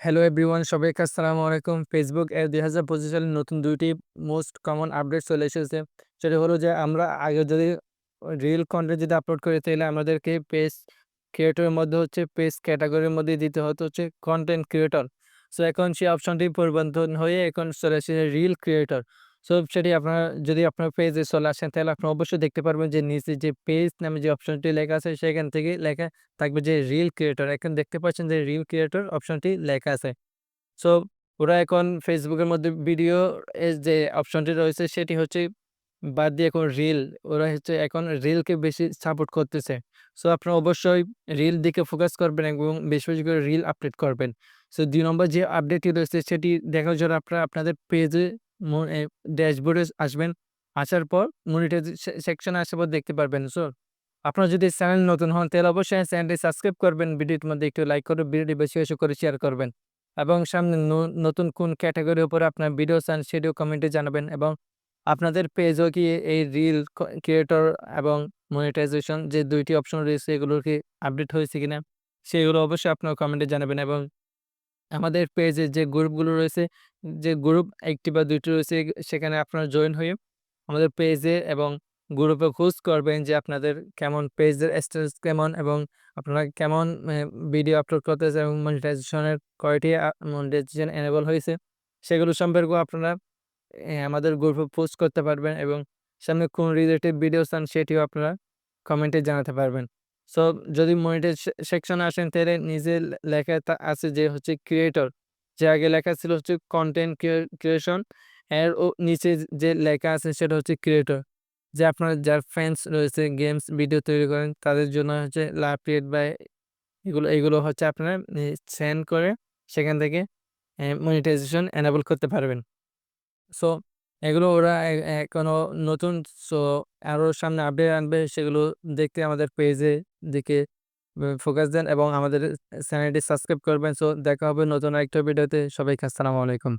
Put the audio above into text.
Hello everyone সবাইকে আসসালামু আলাইকুম। ফেসবুক এর দুই হাজার পঁচিশ সালে নতুন দুইটি মোস্ট কমন আপডেট চলে এসেছে। সেটা হলো যে, আমরা আগে যদি রিল কন্টেন্ট যদি আপলোড করি, তাহলে আমাদেরকে পেজ ক্রিয়েটরের মধ্যে হচ্ছে পেজ ক্যাটাগরির মধ্যে দিতে হতো হচ্ছে কন্টেন্ট ক্রিয়েটর সো এখন সেই অপশনটি পরিবর্তন হয়ে এখন চলে এসেছে রিল ক্রিয়েটর সো সেটি আপনার, যদি আপনার পেজে চলে আসেন, তাহলে আপনি অবশ্যই দেখতে পারবেন যে, নিচে যে পেজ নামে যে অপশনটি লেখা আছে, সেখান থেকে লেখা থাকবে যে রিল ক্রিয়েটর এখন দেখতে পাচ্ছেন যে রিল ক্রিয়েটর অপশনটি লেখা আছে। সো ওরা এখন ফেসবুকের মধ্যে ভিডিও যে অপশনটি রয়েছে, সেটি হচ্ছে বাদ দিয়ে এখন রিল ওরা হচ্ছে এখন রিলকে বেশি সাপোর্ট করতেছে। সো আপনারা অবশ্যই রিল দিকে ফোকাস করবেন এবং বেশি বেশি করে রিল আপডেট করবেন। সো দুই নম্বর যে আপডেটটি রয়েছে, সেটি দেখার জন্য আপনারা, আপনাদের পেজে ড্যাশবোর্ডে আসবেন, আসার পর মনিটাইজ সেকশনে আসার পর দেখতে পারবেন, সো আপনারা যদি চ্যানেল নতুন হন, তাহলে অবশ্যই চ্যানেলটি সাবস্ক্রাইব করবেন, ভিডিওর মধ্যে একটু লাইক করে ভিডিওটি বেশি বেশি করে শেয়ার করবেন এবং সামনে নতুন কোন ক্যাটাগরির উপরে আপনার ভিডিও চান, সেটিও কমেন্টে জানাবেন এবং আপনাদের পেজও কি এই রিল ক্রিয়েটর এবং মনিটাইজেশন যে দুইটি অপশন রয়েছে এগুলো কি আপডেট হয়েছে কিনা, সেগুলো অবশ্যই আপনার কমেন্টে জানাবেন এবং আমাদের পেজে যে গ্রুপগুলো রয়েছে, যে গ্রুপ একটি বা দুইটি রয়েছে, সেখানে আপনারা জয়েন হয়ে আমাদের পেজে এবং গ্রুপে খোঁজ করবেন যে আপনাদের কেমন পেজের স্ট্যাটাস কেমন এবং আপনারা কেমন ভিডিও আপলোড করতেছে এবং মনিটাইজেশনের কয়টি মনিটাইজেশন এনেবল হয়েছে, সেগুলো সম্পর্কেও আপনারা আমাদের গ্রুপে পোস্ট করতে পারবেন এবং সামনে কোন রিলেটেড ভিডিও চান সেটিও আপনারা কমেন্টে জানাতে পারবেন। সো যদি মনিটাইজ সেকশনে আসেন, তাহলে নিজে লেখা আছে যে হচ্ছে ক্রিয়েটর যে আগে লেখা ছিল হচ্ছে কন্টেন্ট ক্রিয়েশন এর ও, নিচে যে লেখা আছে সেটা হচ্ছে ক্রিয়েটর যে আপনার যার ফ্যান্স রয়েছে গেমস ভিডিও তৈরি করেন, তাদের জন্য হচ্ছে লাভ ক্রিয়েট বা এগুলো এগুলো হচ্ছে আপনারা সেন্ড করে সেখান থেকে মনিটাইজেশন এনাবল করতে পারবেন। সো এগুলো ওরা এখনও নতুন, সো আরও সামনে আপডেট আনবে, সেগুলো দেখতে আমাদের পেজে দিকে ফোকাস দেন এবং আমাদের চ্যানেলটি সাবস্ক্রাইব করবেন। সো দেখা হবে নতুন একটা ভিডিওতে সবাইকে আসসালামু আলাইকুম।